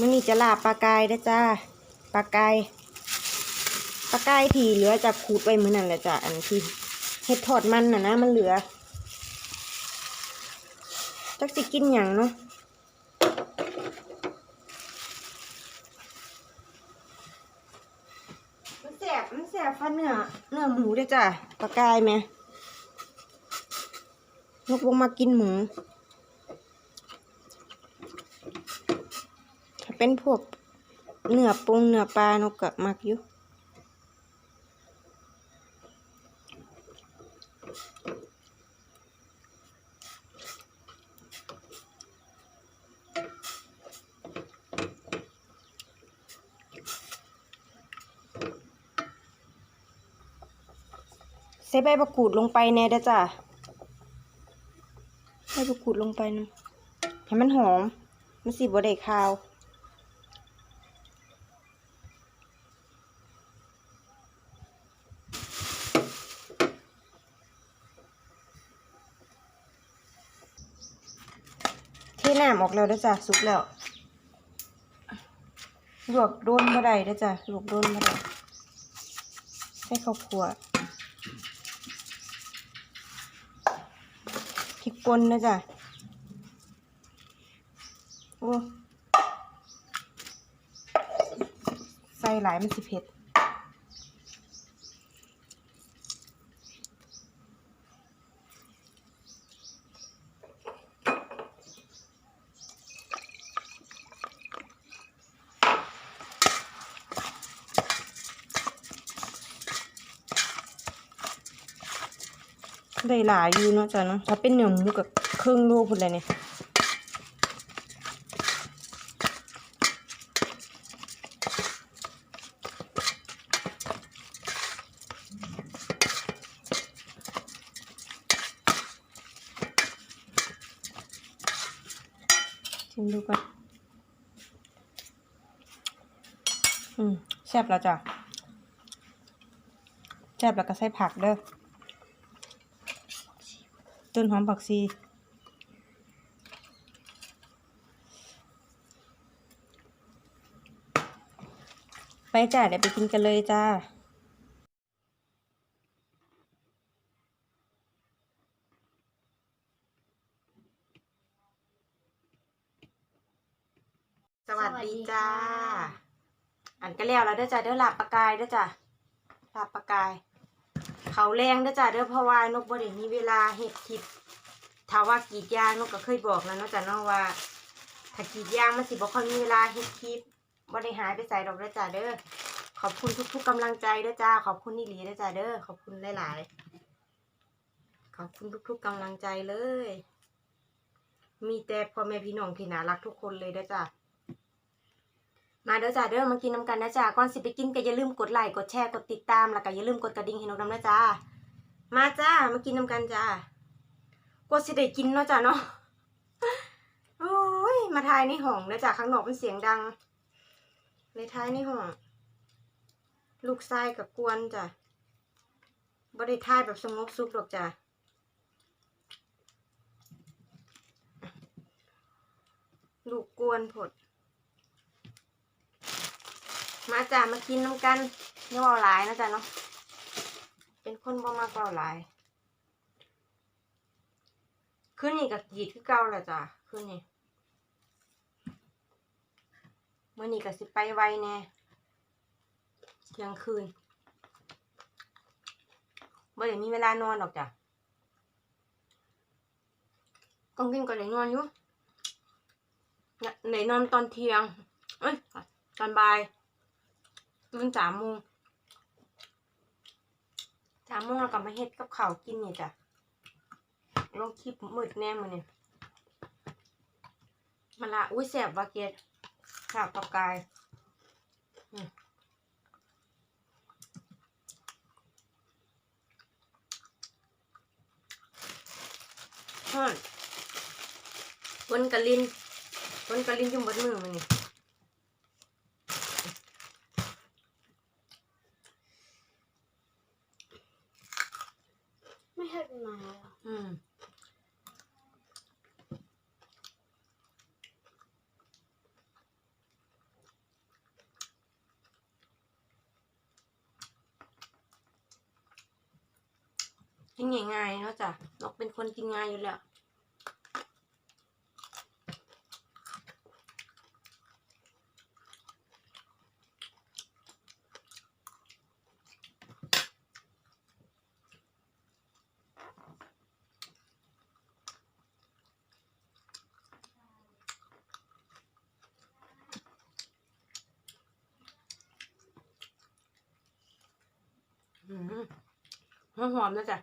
มื่อนี้จะลาบปลากายนะจ้าปลากายปลากายที่เหลือจากขูดไว้มื้อนั่นแหละจ้ะอันที่เห็ดทอดมันน่ะนะมันเหลือจักสิกินหยังเนาะมันแสบมันแสบฟันเนื้อเนื้อหมูเด้จ้ะปลากายไหมนกลงมากินหมู ถ้า เป็นพวกเนื้อปรุงเนื้อปลานกก็มักอยู่ใส่ใบมะกรูดลงไปแน่ด้จ้ะใบมะกรูดลงไปนะให้มันหอม มันสิบ่ได้คาว เทน้ำ อกแล้วเด้อจ้ะสุกแล้วลวกโดนบ่ได้เด้อจ้ะลวกโดนบ่ได้ใส่ข้าวคั่วพริกป่นเด้อจ้ะโอ้ใส่หลายมันสิเผ็ด ได้หลายอยู่เนาะจ้ะเนาะถ้าเป็นเนื้อหมูกับครึ่งโลพุ่นเลยเนี่ยชิมดูก่อนอืมแซ่บแล้วจ้ะแซ่บแล้วก็ใส่ผักเด้อ ต้นหอมผักชีไปจ้าเดี๋ยวไปกินกันเลยจ้าสวัสดีจ้า อันก็แล้วแล้วเด้อจ้าเด้อหลับปลากายเด้อจ้าหลับปลากาย เขาแรงเด้อจ้ะเด้อเพราะว่านกบ่ได้มีเวลาเฮ็ดคลิปถ้าว่ากรีดยางนกก็เคยบอกแล้วเนาะจ้ะเนาะว่าถ้ากรีดยางมันสิบ่ค่อยมีเวลาเฮ็ดคลิปบ่ไดหายไปใส่ดอกเด้อจ้ะเด้อขอบคุณทุก ๆกำลังใจเด้อจ้า ขอบคุณนี่หลีเด้อจ้ะเด้อขอบคุณหลายๆขอบคุณทุก ๆกำลังใจเลย มีแต่พ่อแม่พี่น้องที่น่ารักทุกคนเลยเด้อจ้ะ มาเด้อจ้าเด้อมากินน้ำกันนะจ้าก่อนสิไปกินก็อย่าลืมกดไลค์กดแชร์กดติดตามแล้วก็อย่าลืมกดกระดิ่งให้นกน้ำนะจ้ามาจ้ามากินน้ำกันจ้ากดสิได้กินเนาะจ้าเนาะโอ้ยมาทายในห้องนะจ้าข้างนอกมันเสียงดังเลยทายในห้องลูกชายกับกวนจ้ะบ่ได้ทายแบบสงบสุขหรอกจ้ะลูกกวนผด มาจ้ามากินน้ำกันนี่ว่าหลายนะจ๊ะเนาะเป็นคนบ่มากเว่าหลายคืนนี้กับกีดคือเก่าแหละจ้ะคืนนี้เมื่อนี้ก็สิไปไวแน่เที่ยงคืนบ่ได้มีเวลานอนหรอกจ้ะกองกินก็ได้นอนอยู่เนี่ยได้นอนตอนเที่ยง เอ้ย ตอนบ่าย ตื่นสามโมงสามโมงเรากลับมาเฮ็ดกับข้าวกินเนี่ยจ้ะลองคลิปมืดแน่มือเนี่ยมาละอุ้ยแสบวาเกดข้าวกับกายฮอนวนกะลินวนกะลินจุ่มบดมือมันนี่ ท่านมา อืมกินง่ายเนาะจ้ะนกเป็นคนกินง่ายอยู่แล้ว หอมหอมๆนะจ๊ะ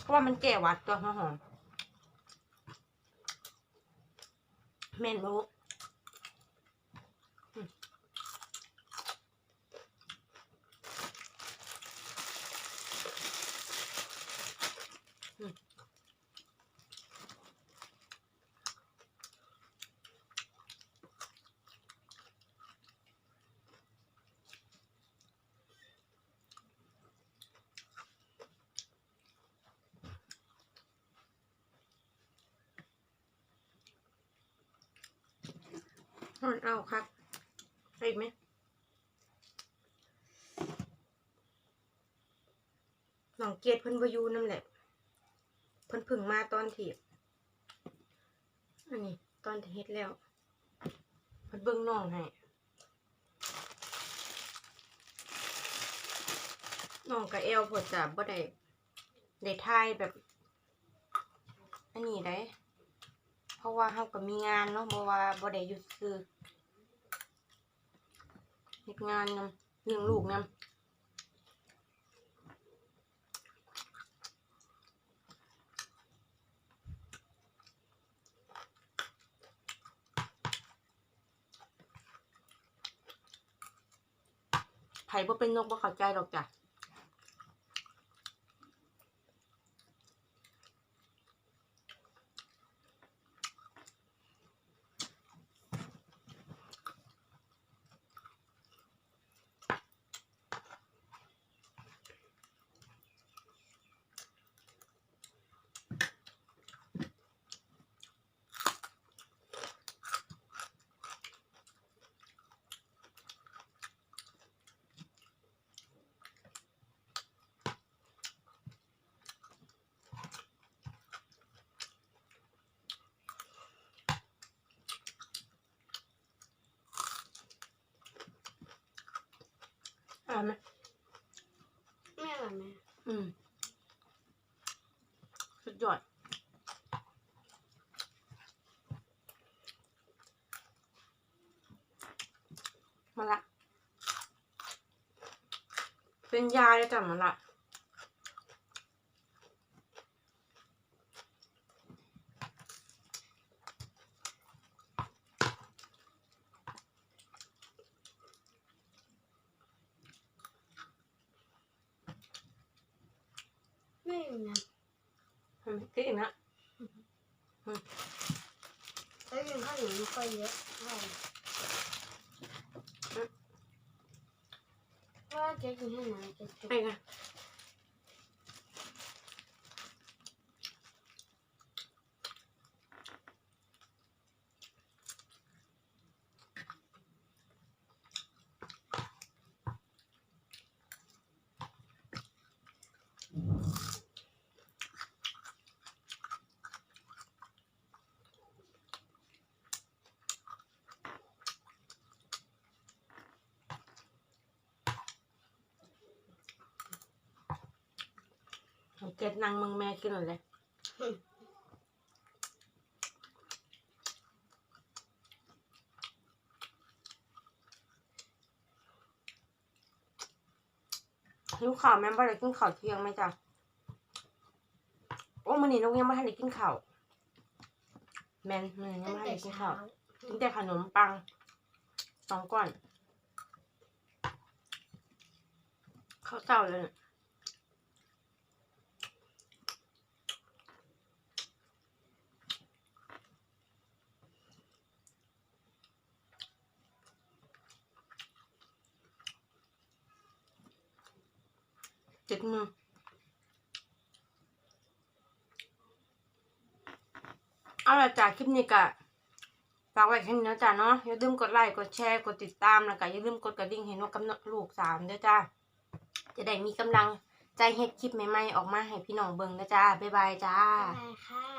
เพราะว่ามันแก่วัดตัวหอมหอมเมนบุ หอนเอาครับไปอีกไหมน้องเกียดเพิ่นวายูนั่นแหละ เพิ่นเพึ่งมาตอนที่อันนี้ตอนที่เฮ็ดแล้วเพิ่นเบิ่งน้องให้น้องกับเอลพดจะบ่ได้ได้ทายแบบ อันนี้ได้ เพราะว่าเฮาก็มีงานเนาะบ่ว่าบ่ได้หยุดซื้อเฮ็ดงานนำเลี้ยงลูกนำไผบ่เป็นนกบ่เข้าใจดอกจ้ะ อ่านไหมไม่อร่อยไหมอืม สุดยอดมาละ เป็นยาเลยจ้ะมาละ ไม่อยู่นะ กินนะแล้วกินข้าวเหนียวไม่ค่อยเยอะเท่ว่าเจ๊กินให้หน่อยเจ๊กินไปกัน เอาเก็ดนางเมืองแม่กินหน่อยเลยหิวข่าวแม่บ่ได้กินข้าวเที่ยงไหมจ๊ะโอ้มันนี่นกยังไม่ทันได้กินข้าวแมนมันยังตั้งไม่ทันแต่ได้กินเช้าข้าวกินแต่ขนมปังสองก้อนข้าวเจ้าเลยน่ะ เจ็ดมือเอาละจ้าคลิปนี้กะฝากไว้แค่นี้นะจ้าเนาะอย่าลืมกดไลค์กดแชร์กดติดตามแล้วก็อย่าลืมกดกระดิ่งให้นกกำลังลูกสามเด้อจ้าจะได้มีกำลังใจเฮ็ดคลิปใหม่ๆออกมาให้พี่น้องเบิ่งนะจ้าบ๊ายบายจ้าบ๊ายบายค่ะ